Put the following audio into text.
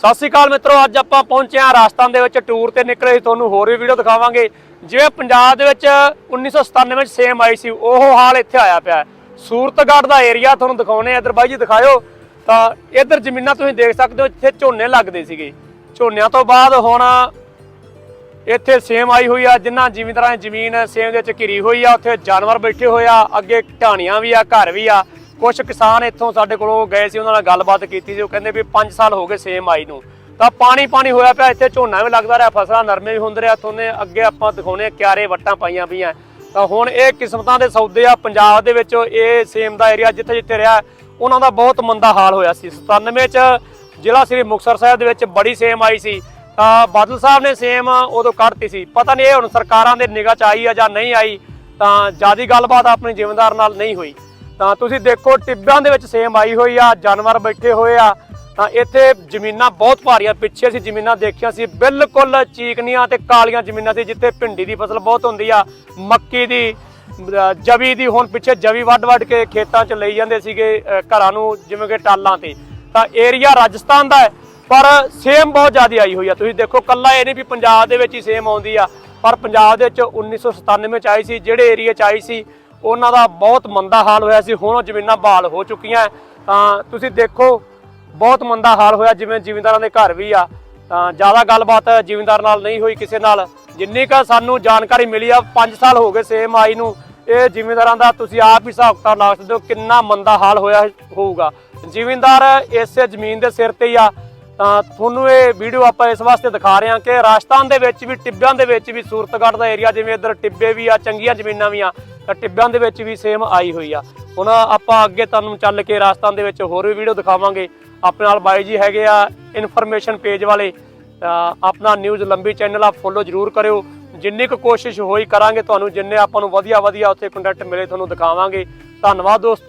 ਸਤਿ ਸ਼੍ਰੀ ਅਕਾਲ ਮਿੱਤਰੋ, ਅੱਜ ਆਪਾਂ ਪਹੁੰਚੇ ਹਾਂ ਰਾਜਸਥਾਨ ਦੇ ਵਿੱਚ ਟੂਰ ਤੇ ਨਿਕਲੇ ਸੀ, ਤੁਹਾਨੂੰ ਹੋਰ ਵੀ ਵੀਡੀਓ ਦਿਖਾਵਾਂਗੇ। ਜਿਵੇਂ ਪੰਜਾਬ ਦੇ ਵਿੱਚ 1997 ਵਿੱਚ ਸੇਮ ਆਈ ਸੀ, ਉਹ ਹਾਲ ਇੱਥੇ ਆਇਆ ਪਿਆ ਸੂਰਤਗੜ੍ਹ ਦਾ ਏਰੀਆ ਤੁਹਾਨੂੰ ਦਿਖਾਉਣੇ ਆ ਇੱਧਰ ਬਾਈ ਜੀ ਦਿਖਾਇਓ। ਤਾਂ ਇੱਧਰ ਜ਼ਮੀਨਾਂ ਤੁਸੀਂ ਦੇਖ ਸਕਦੇ ਹੋ, ਇੱਥੇ ਝੋਨੇ ਲੱਗਦੇ ਸੀਗੇ। ਝੋਨਿਆਂ ਤੋਂ ਬਾਅਦ ਹੁਣ ਇੱਥੇ ਸੇਮ ਆਈ ਹੋਈ ਆ ਜਿਨ੍ਹਾਂ ਜ਼ਿਮੀਂਦਾਰਾਂ ਦੀ ਜ਼ਮੀਨ ਸੇਮ ਦੇ ਵਿੱਚ ਘਿਰੀ ਹੋਈ ਆ, ਉੱਥੇ ਜਾਨਵਰ ਬੈਠੇ ਹੋਏ ਆ, ਅੱਗੇ ਢਾਣੀਆਂ ਵੀ ਆ, ਘਰ ਵੀ ਆ। ਕੁਝ ਕਿਸਾਨ ਇੱਥੋਂ ਸਾਡੇ ਕੋਲੋਂ ਗਏ ਸੀ, ਉਹਨਾਂ ਨਾਲ ਗੱਲਬਾਤ ਕੀਤੀ ਸੀ, ਉਹ ਕਹਿੰਦੇ ਵੀ 5 ਸਾਲ ਹੋ ਗਏ ਸੇਮ ਆਈ ਨੂੰ। ਤਾਂ ਪਾਣੀ ਪਾਣੀ ਹੋਇਆ ਪਿਆ, ਇੱਥੇ ਝੋਨਾ ਵੀ ਲੱਗਦਾ ਰਿਹਾ, ਫਸਲਾਂ ਨਰਮੇ ਵੀ ਹੁੰਦੇ ਰਿਹਾ ਤੁਹਾਨੂੰ ਅੱਗੇ ਆਪਾਂ ਦਿਖਾਉਣੇ ਕਿਆਰੇ ਵੱਟਾਂ ਪਾਈਆਂ ਪਈਆਂ। ਤਾਂ ਹੁਣ ਇਹ ਕਿਸਮਤਾਂ ਦੇ ਸੌਦੇ ਆ, ਪੰਜਾਬ ਦੇ ਵਿੱਚ ਇਹ ਸੇਮ ਦਾ ਏਰੀਆ ਜਿੱਥੇ ਜਿੱਥੇ ਰਿਹਾ, ਉਹਨਾਂ ਦਾ ਬਹੁਤ ਮੰਦਾ ਹਾਲ ਹੋਇਆ ਸੀ। 97 ਚ ਜ਼ਿਲ੍ਹਾ ਸ੍ਰੀ ਮੁਕਤਸਰ ਸਾਹਿਬ ਦੇ ਵਿੱਚ ਬੜੀ ਸੇਮ ਆਈ ਸੀ। ਤਾਂ ਬਾਦਲ ਸਾਹਿਬ ਨੇ ਸੇਮ ਉਦੋਂ ਕੱਢਤੀ ਸੀ। ਪਤਾ ਨਹੀਂ ਇਹ ਹੁਣ ਸਰਕਾਰਾਂ ਦੇ ਨਿਗਾਹ ਚ ਆਈ ਆ ਜਾਂ ਨਹੀਂ ਆਈ, ਤਾਂ ਜਿਆਦੀ ਗੱਲਬਾਤ ਆਪਣੀ ਜ਼ਿਮੀਂਦਾਰ ਨਾਲ ਨਹੀਂ ਹੋਈ। ਤਾਂ ਤੁਸੀਂ ਦੇਖੋ ਟਿੱਬਾਂ ਦੇ ਵਿੱਚ ਸੇਮ ਆਈ ਹੋਈ ਆ, ਜਾਨਵਰ ਬੈਠੇ ਹੋਏ ਆ। ਤਾਂ ਇੱਥੇ ਜ਼ਮੀਨਾਂ ਬਹੁਤ ਭਾਰੀਆਂ, ਪਿੱਛੇ ਅਸੀਂ ਜ਼ਮੀਨਾਂ ਦੇਖੀਆਂ ਸੀ, ਬਿਲਕੁਲ ਚੀਕਨੀਆਂ ਤੇ ਕਾਲੀਆਂ ਜ਼ਮੀਨਾਂ ਸੀ, ਜਿੱਥੇ ਭਿੰਡੀ ਦੀ ਫਸਲ ਬਹੁਤ ਹੁੰਦੀ ਆ, ਮੱਕੀ ਦੀ ਜਵੀ ਦੀ, ਹੁਣ ਪਿੱਛੇ ਜਵੀ ਵੱਢ ਵੱਢ ਕੇ ਖੇਤਾਂ 'ਚ ਲਈ ਜਾਂਦੇ ਸੀਗੇ ਘਰਾਂ ਨੂੰ, ਜਿਵੇਂ ਕਿ ਟਾਲਾਂ ਤੇ। ਤਾਂ ਏਰੀਆ ਰਾਜਸਥਾਨ ਦਾ ਹੈ, ਪਰ ਸੇਮ ਬਹੁਤ ਜ਼ਿਆਦਾ ਆਈ ਹੋਈ ਆ। ਤੁਸੀਂ ਦੇਖੋ ਕੱਲਾ ਇਹ ਨਹੀਂ ਵੀ ਪੰਜਾਬ ਦੇ ਵਿੱਚ ਹੀ ਸੇਮ ਆਉਂਦੀ ਆ, ਪਰ ਪੰਜਾਬ ਦੇ ਵਿੱਚ 1997 ਚ ਆਈ ਸੀ, ਜਿਹੜੇ ਏਰੀਆ 'ਚ ਆਈ ਸੀ ਉਹਨਾਂ ਦਾ ਬਹੁਤ ਮੰਦਾ ਹਾਲ ਹੋਇਆ ਸੀ, ਹੁਣ ਉਹ ਜ਼ਮੀਨਾਂ ਬਹਾਲ ਹੋ ਚੁੱਕੀਆਂ ਤਾਂ ਤੁਸੀਂ ਦੇਖੋ, ਬਹੁਤ ਮੰਦਾ ਹਾਲ ਹੋਇਆ, ਜਿਵੇਂ ਜ਼ਿਮੀਂਦਾਰਾਂ ਦੇ ਘਰ ਵੀ ਆ। ਤਾਂ ਜ਼ਿਆਦਾ ਗੱਲਬਾਤ ਜ਼ਿਮੀਂਦਾਰ ਨਾਲ ਨਹੀਂ ਹੋਈ ਕਿਸੇ ਨਾਲ। ਜਿੰਨੀ ਕਾ ਸਾਨੂੰ ਜਾਣਕਾਰੀ ਮਿਲੀ ਆ 5 ਸਾਲ ਹੋ ਗਏ ਸੇਮ ਆਈ ਨੂੰ। ਇਹ ਜ਼ਿਮੀਂਦਾਰਾਂ ਦਾ ਤੁਸੀਂ ਆਪ ਹੀ ਹਿਸਾਬ ਕਿਤਾਬ ਲਾ ਸਕਦੇ ਹੋ ਕਿੰਨਾ ਮੰਦਾ ਹਾਲ ਹੋਇਆ ਹੋਊਗਾ। ਜ਼ਿਮੀਂਦਾਰ ਇਸੇ ਜ਼ਮੀਨ ਦੇ ਸਿਰ ਤੇ ਹੀ ਆ। ਤਾਂ ਤੁਹਾਨੂੰ ਇਹ ਵੀਡੀਓ ਆਪਾਂ ਇਸ ਵਾਸਤੇ ਦਿਖਾ ਰਹੇ ਹਾਂ ਕਿ ਰਾਜਸਥਾਨ ਦੇ ਵਿੱਚ ਵੀ, ਟਿੱਬਿਆਂ ਦੇ ਵਿੱਚ ਵੀ, ਸੂਰਤਗੜ੍ਹ ਦਾ ਏਰੀਆ ਜਿਵੇਂ ਇੱਧਰ ਟਿੱਬੇ ਵੀ ਆ, ਚੰਗੀਆਂ ਜ਼ਮੀਨਾਂ ਵੀ ਆ, ਤਾਂ ਟਿੱਬਿਆਂ ਦੇ ਵਿੱਚ ਵੀ ਸੇਮ ਆਈ ਹੋਈ ਆ। ਹੁਣ ਆਪਾਂ ਅੱਗੇ ਤੁਹਾਨੂੰ ਚੱਲ ਕੇ ਰਾਜਸਥਾਨ ਦੇ ਵਿੱਚ ਹੋਰ ਵੀ ਵੀਡੀਓ ਦਿਖਾਵਾਂਗੇ। ਆਪਣੇ ਨਾਲ ਬਾਈ ਜੀ ਹੈਗੇ ਆ ਇਨਫੋਰਮੇਸ਼ਨ ਪੇਜ ਵਾਲੇ। ਆਪਣਾ ਨਿਊਜ਼ ਲੰਬੀ ਚੈਨਲ ਆ ਫੋਲੋ ਜਰੂਰ ਕਰਿਓ। ਜਿੰਨੀ ਕੁ ਕੋਸ਼ਿਸ਼ ਹੋਈ ਕਰਾਂਗੇ, ਤੁਹਾਨੂੰ ਜਿੰਨੇ ਆਪਾਂ ਨੂੰ ਵਧੀਆ ਵਧੀਆ ਉੱਥੇ ਕੰਟੈਂਟ ਮਿਲੇ, ਤੁਹਾਨੂੰ ਦਿਖਾਵਾਂਗੇ। ਧੰਨਵਾਦ ਦੋਸਤ।